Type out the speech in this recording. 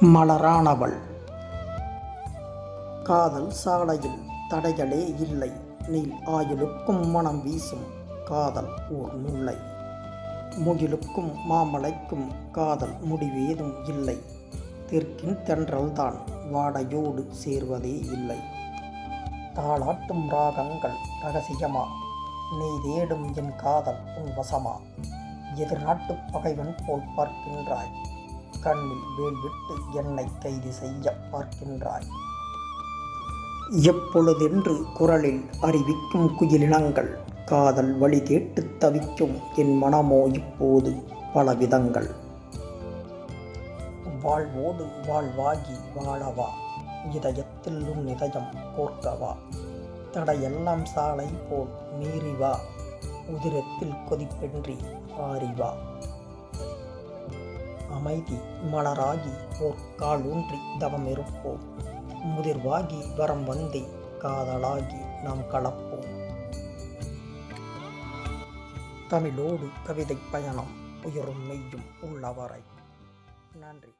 மலரானவள். காதல் சாலையில் தடைகளே இல்லை. நீல் ஆயுளுக்கும் மனம் வீசும் காதல் ஓர் முல்லை. முகிலுக்கும் மாமலைக்கும் காதல் முடிவேதும் இல்லை. தெற்கின் தென்றல்தான் வாடையோடு சேர்வதே இல்லை. தாளாட்டும் ராகங்கள் ரகசியமா? நீ தேடும் என் காதல் உன் வசமா? எதிர்நாட்டுப் பகைவன் போல் பார்க்கின்றாய். கண்ணில் வேல் விட்டு என்னை கைது செய்ய பார்க்கின்றாய். எப்பொழுதென்று குரலில் அறிவிக்கும் குயிலினங்கள் காதல் வழி கேட்டு தவிக்கும் என் மனமோ இப்போது பல விதங்கள். வாழ்வோடு வாழ்வாகி வாழவா இதயத்தில் உன் இதயம் கோர்க்கவா தடையெல்லாம் சாலை போல் மீறிவா உதிரத்தில் கொதிப்பென்றி ஆறிவா. அமைதி மலராகி ஓர் காலூன்றி தவம் இருப்போம் முதிர்வாகி வரம் வந்தே காதலாகி நாம் கலப்போம். தமிழோடு கவிதை பயணம் உயரும் மெய்யும் உள்ளவரை. நன்றி.